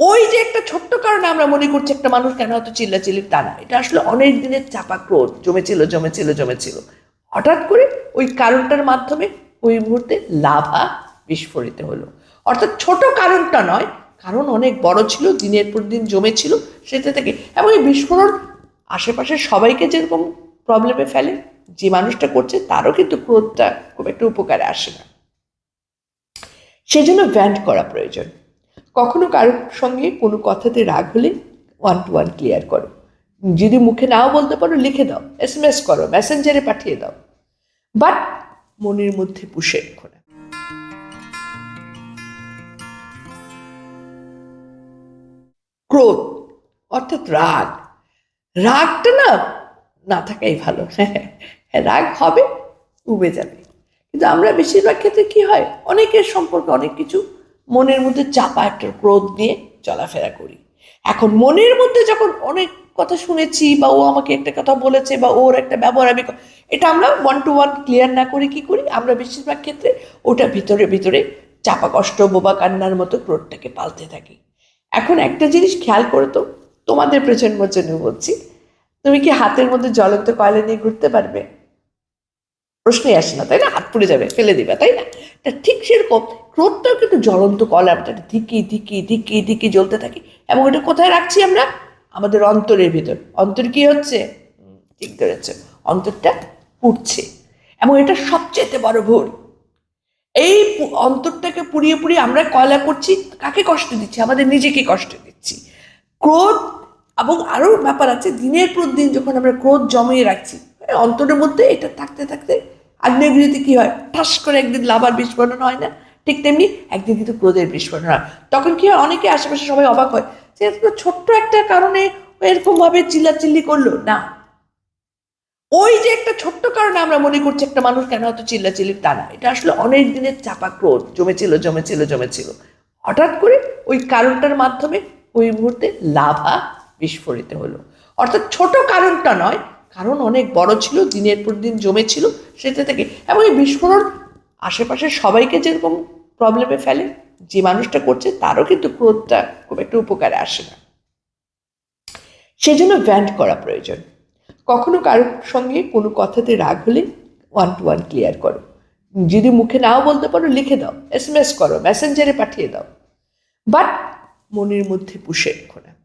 ওই যে একটা ছোট্ট কারণে আমরা মনে করছি একটা মানুষ কেন হয়তো চিল্লাচিল্লি তা না? এটা আসলে অনেক দিনের চাপা ক্রোধ, জমেছিল জমেছিল জমেছিল। হঠাৎ করে ওই কারণটার মাধ্যমে ওই মুহূর্তে লাভা বিস্ফোরিত হলো। অর্থাৎ ছোট কারণটা নয়, কারণ অনেক বড় ছিল, দিনের পর দিন জমেছিল সেটা থেকে। এবং এই বিস্ফোরণ আশেপাশে সবাইকে যেরকম প্রবলেমে ফেলে, যে মানুষটা করছে তারও কিন্তু ক্রোধটা খুব একটা উপকারে আসে না। সেজন্য ভ্যান্ট করা প্রয়োজন। কখনো কারোর সঙ্গে কোনো কথাতে রাগ হলে ওয়ান টু ওয়ান ক্লিয়ার করো। যদি মুখে নাও বলতে পারো, লিখে দাও এস এম এস করো মেসেঞ্জারে পাঠিয়ে দাও। বাট মনের মধ্যে পুষে রেখো না। ক্রোধ, অর্থাৎ রাগ। রাগটা না না থাকাই ভালো। হ্যাঁ রাগ হবে, উবে যাবে। কিন্তু আমরা বেশিরভাগ ক্ষেত্রে কি হয়? অনেকের সম্পর্কে অনেক কিছু মনের মধ্যে চাপা একটা ক্রোধ নিয়ে চলাফেরা করি। এখন মনের মধ্যে যখন অনেক কথা শুনেছি বা ও আমাকে একটা কথা বলেছে বা ওর একটা ব্যবহার আমি এটা আমরা ওয়ান টু ওয়ান ক্লিয়ার না করে কি করি? আমরা বেশিরভাগ ক্ষেত্রে ওটা ভিতরে ভিতরে চাপা কষ্ট, বোবা কান্নার মতো ক্রোধটাকে পালতে থাকি। এখন একটা জিনিস খেয়াল করে তো, তোমাদের প্রজন্মের জন্য বলছি, তুমি কি হাতের মধ্যে জ্বলন্ত কয়লা নিয়ে ঘুরতে পারবে? প্রশ্নই আসে না, তাই না? হাত পুড়ে যাবে, ফেলে দিবে, তাই না? তা ঠিক সেরকম ক্রোধটাও কিন্তু জ্বলন্ত কলা আমরা ধিকি ধিকি ধিকি ধিকি জ্বলতে থাকি। এবং এটা কোথায় রাখছি আমরা? আমাদের অন্তরের ভিতর। অন্তর কি হচ্ছে? ঠিক ধরেছে। অন্তরটা পুড়ছে। এবং এটা সবচেয়ে বড় ভুল। এই অন্তরটাকে পুড়িয়ে পুড়িয়ে আমরা কয়লা করছি? কাকে কষ্ট দিচ্ছি? আমাদের নিজেকে কষ্ট দিচ্ছি। ক্রোধ, এবং আরও ব্যাপার আছে, দিনের পর দিন যখন আমরা ক্রোধ জমিয়ে রাখছি, অন্তরের মধ্যে এটা থাকতে থাকতে আগ্নেয়গিরিতে কি হয়? ঠাস করে একদিন লাভার বিস্ফোরণ হয় না? ঠিক তেমনি একদিন কিন্তু ক্রোধের বিস্ফোরণ হয়। তখন কি হয়? অনেকে আশেপাশে সবাই অবাক হয় যে ছোট্ট একটা কারণে এরকমভাবে চিল্লাচিল্লি করল। না। ওই যে একটা ছোট্ট কারণে আমরা মনে করছি একটা মানুষ কেন হয়তো চিল্লাচিল্লি? তা না। এটা আসলে অনেক দিনের চাপা ক্রোধ। জমেছিল জমেছিল জমেছিল। হঠাৎ করে ওই কারণটার মাধ্যমে ওই মুহূর্তে লাভা বিস্ফোরিত হলো। অর্থাৎ ছোট কারণটা নয় কারণ অনেক বড় ছিল, দিনের পর দিন জমেছিল সেটা থেকে। এবং এই বিস্ফোরণ আশেপাশে সবাইকে যেরকম প্রবলেমে ফেলে, যে মানুষটা করছে তারও কিন্তু ক্রোধটা খুব একটা উপকারে আসে না। সেজন্য ভ্যান্ট করা প্রয়োজন। কখনো কারোর সঙ্গে কোনো কথাতে রাগ হলে ওয়ান টু ওয়ান ক্লিয়ার করো। যদি মুখে নাও বলতে পারো, লিখে দাও এস এম এস করো মেসেঞ্জারে পাঠিয়ে দাও। বাট মনের মধ্যে পুষে রেখো না।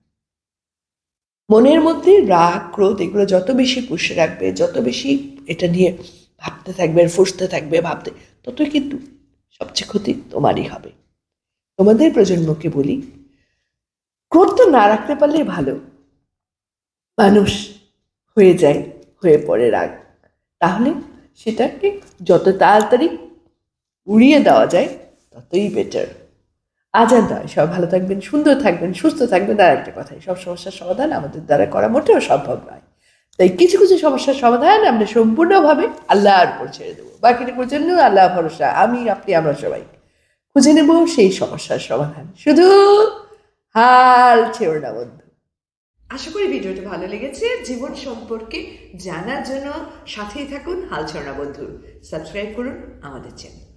মনের মধ্যে রাগ, ক্রোধ এগুলো যত বেশি পুষে রাখবে, যত বেশি এটা নিয়ে ভাবতে থাকবে ফুসতে থাকবে, ভাবতে, ততই কিন্তু সবচেয়ে ক্ষতি তোমারই হবে। তোমাদের প্রজন্মকে বলি, ক্রোধ তো না রাখতে পারলে ভালো। মানুষ হয়ে যায়, হয়ে পড়ে রাগ। তাহলে সেটাকে যত তাড়াতাড়ি উড়িয়ে দেওয়া যায়, ততই বেটার আজ আর নয় সব ভালো থাকবেন, সুন্দর থাকবেন, সুস্থ থাকবেন। আর একটা কথাই, সব সমস্যার সমাধান আমাদের দ্বারা করা মোটেও সম্ভব নয়। তাই কিছু কিছু সমস্যার সমাধান আমরা সম্পূর্ণভাবে আল্লাহর উপর ছেড়ে দেবো। বাকিটুকুর জন্য আল্লাহ ভরসা, আমি, আপনি, আমরা সবাই খুঁজে নেব সেই সমস্যার সমাধান। শুধু হাল ছেড়ো না বন্ধু। আশা করি ভিডিওটি ভালো লেগেছে। জীবন সম্পর্কে জানার জন্য সাথেই থাকুন, হাল ছড়া বন্ধু। সাবস্ক্রাইব করুন আমাদের চ্যানেল